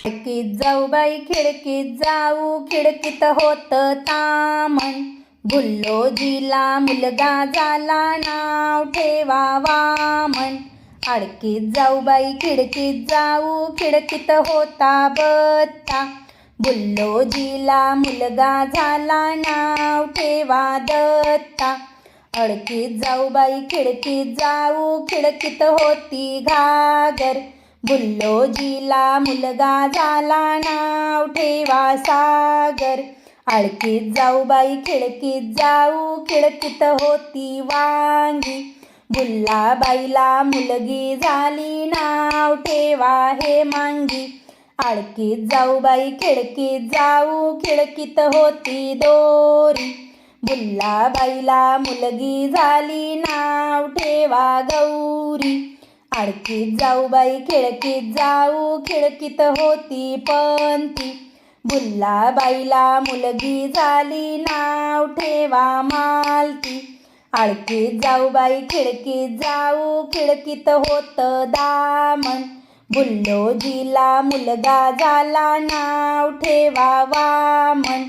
खिडकीत जाऊ बाई खिडकीत जाऊ खिडकीत होत तामण. भुल्लोजीला मुलगा झाला नाव ठेवा वामन. अडकीत जाऊ बाई खिडकीत जाऊ खिडकीत होता बत्ता. बुल्लोजीला मुलगा झाला नाव ठेवा दत्ता. अडकीत जाऊ बाई खिडकीत जाऊ खिडकीत होती घागर. बुल्लोजीला मुलगा झाला नाव ठेवा सागर. आळखीत जाऊ बाई खिडकीत जाऊ खिळकीत होती वांगी. बुल्लाबाईला मुलगी झाली नाव ठेवा हे मांगी. आळखीत जाऊ बाई खिडकीत जाऊ खिळकीत होती दोरी. बुल्लाबाईला मुलगी झाली नाव ठेवा गौरी. आडकीत जाऊ बाई खिडकीत जाऊ खिडकीत होती पण ती. बुल्ला बाईला मुलगी झाली नाव ठेवा मालती आडकीत जाऊ बाई खिडकीत जाऊ खिडकीत होत दामन. बुल्लोजीला मुलगा झाला नाव ठेवा वामन.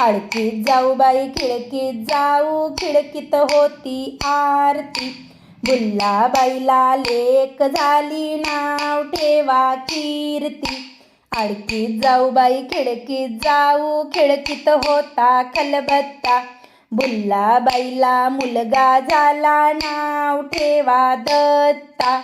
अडकीत जाऊ बाई खिडकीत जाऊ खिडकीत होती आरती. बुल्लाबाईला लेक झाली नाव ठेवा कीर्ती. आडकीत जाऊ बाई खिडकीत जाऊ खिडकीत होता खलबत्ता. बुल्लाबाईला मुलगा झाला नाव ठेवा दत्ता.